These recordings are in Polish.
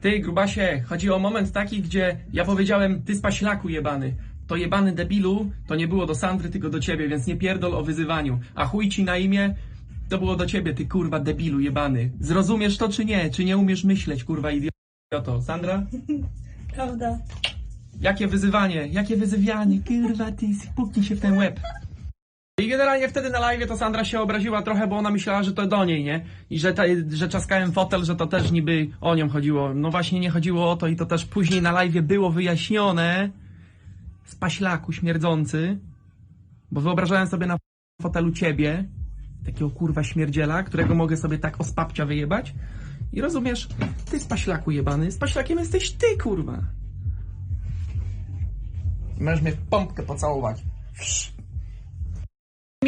Ty, grubasie, chodzi o moment taki, gdzie ja powiedziałem, ty spaślaku jebany. To jebany debilu, to nie było do Sandry, tylko do ciebie, więc nie pierdol o wyzywaniu. A chuj ci na imię, to było do ciebie, ty kurwa debilu jebany. Zrozumiesz to czy nie? Czy nie umiesz myśleć, kurwa idioto? Sandra? Prawda. Jakie wyzywanie, jakie wyzywianie, kurwa ty, puknij się w ten łeb. I generalnie wtedy na live to Sandra się obraziła trochę, bo ona myślała, że to do niej, nie? I że, ta, że czaskałem fotel, że to też niby o nią chodziło. No właśnie nie chodziło o to i to też później na live było wyjaśnione. Spaślaku śmierdzący. Bo wyobrażałem sobie na fotelu ciebie, takiego kurwa śmierdziela, którego mogę sobie tak z papcia wyjebać. I rozumiesz, ty spaślaku jebany, spaślakiem jesteś ty, kurwa. Możesz mnie pompkę pocałować.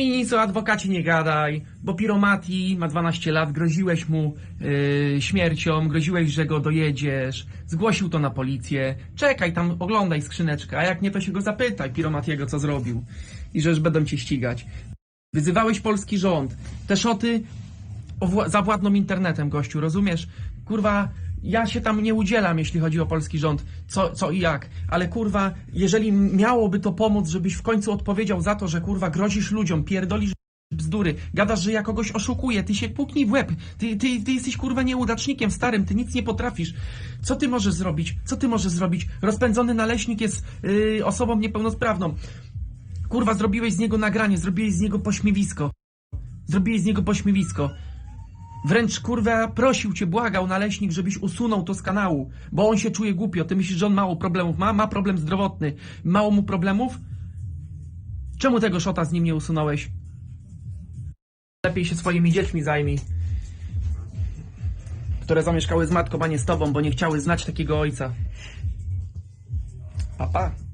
Nic o adwokacie nie gadaj, bo Piromati ma 12 lat, groziłeś mu yy, śmiercią, groziłeś, że go dojedziesz, zgłosił to na policję. Czekaj, tam oglądaj skrzyneczkę, a jak nie, to się go zapytaj, Piromatiego, co zrobił. I że już będą cię ścigać. Wyzywałeś polski rząd. Te szoty owła- zawładną internetem, gościu, rozumiesz? Kurwa, ja się tam nie udzielam, jeśli chodzi o polski rząd, co, co i jak, ale kurwa, jeżeli miałoby to pomóc, żebyś w końcu odpowiedział za to, że kurwa grozisz ludziom, pierdolisz bzdury, gadasz, że ja kogoś oszukuję, ty się puknij w łeb, ty, ty, ty jesteś kurwa nieudacznikiem starym, ty nic nie potrafisz. Co ty możesz zrobić? Co ty możesz zrobić? Rozpędzony naleśnik jest yy, osobą niepełnosprawną. Kurwa, zrobiłeś z niego nagranie, zrobiłeś z niego pośmiewisko. Zrobiłeś z niego pośmiewisko. Wręcz kurwa prosił cię, błagał naleśnik, żebyś usunął to z kanału, bo on się czuje głupio. Ty myślisz, że on mało problemów ma? Ma problem zdrowotny. Mało mu problemów? Czemu tego szota z nim nie usunąłeś? Lepiej się swoimi dziećmi zajmij. Które zamieszkały z matką, a nie z tobą, bo nie chciały znać takiego ojca. Papa. Pa.